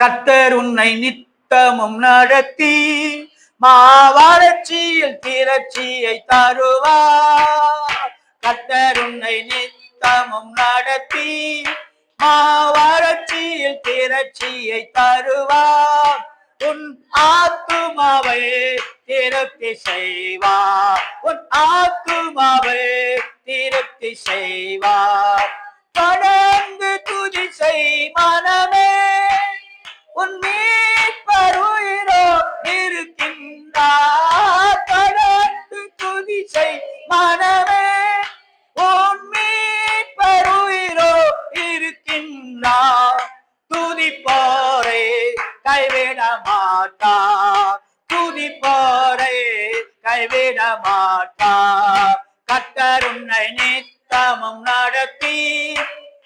கத்தர் உன்னை நித்தமும் நடத்தி மாவளர்ச்சியில் திரட்சியை தருவார். கத்தர் உன்னை நித்தமும் நடத்தி மாவளர்ச்சியில் திரட்சியை தருவார். உன் ஆத்துமாவை திருப்தி செய்வார். உன் ஆத்துமாவை திருப்தி செய்வார். தொடர்ந்து துதி செய் மனமே உன் மீட்பருயிரோ இருக்கின்றார். தொடர்ந்து துதி மனமே. உன் மீட்பருயிரோ இருக்கின்றார். துதிப்போரை கைவிட மாட்டார். துதிப்போரை கைவிட மாட்டார். கத்தர் நித்தமும் நடத்தி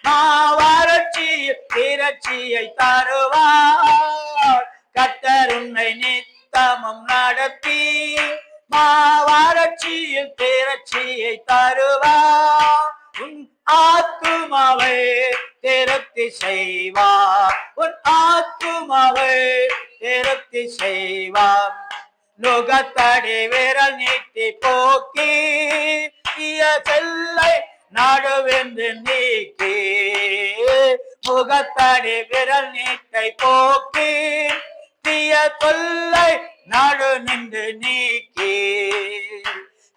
மாவரட்சி திரட்சியை தருவார். என்னை உன்னை நித்தமும் நடத்தி மாவாரட்சியில் திரட்சியை தருவார் உன் ஆத்துமாவை திருப்தி செய்வா. உன் ஆத்துமாவை திருப்தி செய்வா. நுகத்தடி விரல் நீட்டி போக்கி செல்லை நடுவென்று நீக்கி. முகத்தடி விரல் நீட்டை போக்கி தீய தொல்லை நாடு நின்று நீக்கி.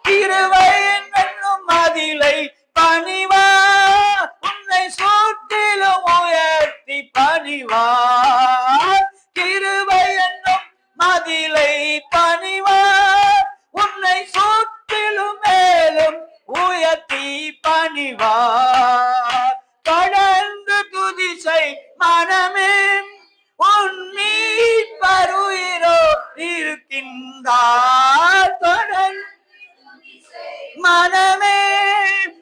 கிருவை என்னும் மதிலை பணிவா. உன்னை சூட்டிலும் உயர்த்தி பணிவா. கிருவை என்னும் மதிலை பணிவா. உன்னை சூட்டிலும் மேலும் உயர்த்தி பணிவா. இருக்கின்றார் மனமே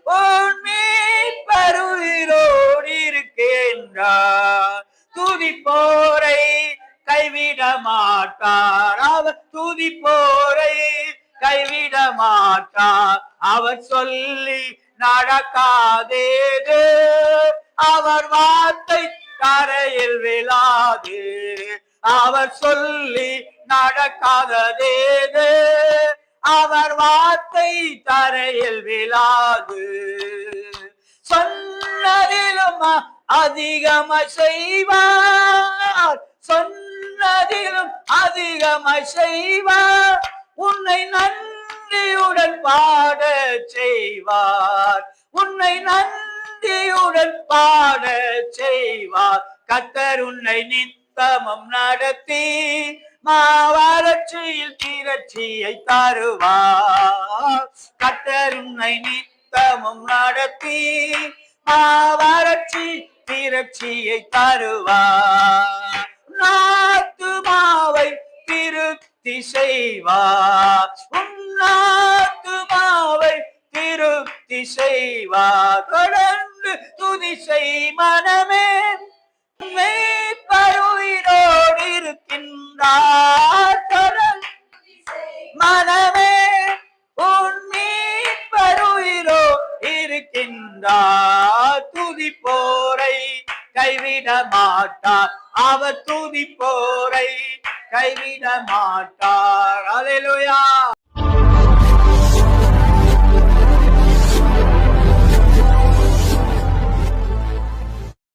உன் மீட்பருயிரோடு இருக்கின்றார் துதிப்போரை கைவிட மாட்டார். அவர் துதிப்போரை கைவிட மாட்டார். அவர் சொல்லி நடக்காதேது. அவர் வார்த்தை கரையில் விழாது. அவர் சொல்லி நடக்காததேது. அவர் வார்த்தை தரையில் விழாது. சொன்னதிலும் அதிகமாய் செய்வார் சொன்னதிலும் அதிகமாய் செய்வார் உன்னை நன்றியுடன் பாட செய்வார். உன்னை நன்றியுடன் பாட செய்வார். கத்தர் உன்னை நித்தமம் நடத்தி மாவளர்ச்சியில் தீரட்சியை தருவார். கத்தர் நித்தமும் நடத்தி மாவளர்ச்சி தீரட்சியை தருவார். நாத்துமாவை திருப்தி செய்வார். உன்னாத்துமாவை திருப்தி செய்வார். தொடர்ந்து துதி செய் மனமே. கைவிட மாட்டார் அவர் துதி போரை கைவிட மாட்டார் அலையிலுயா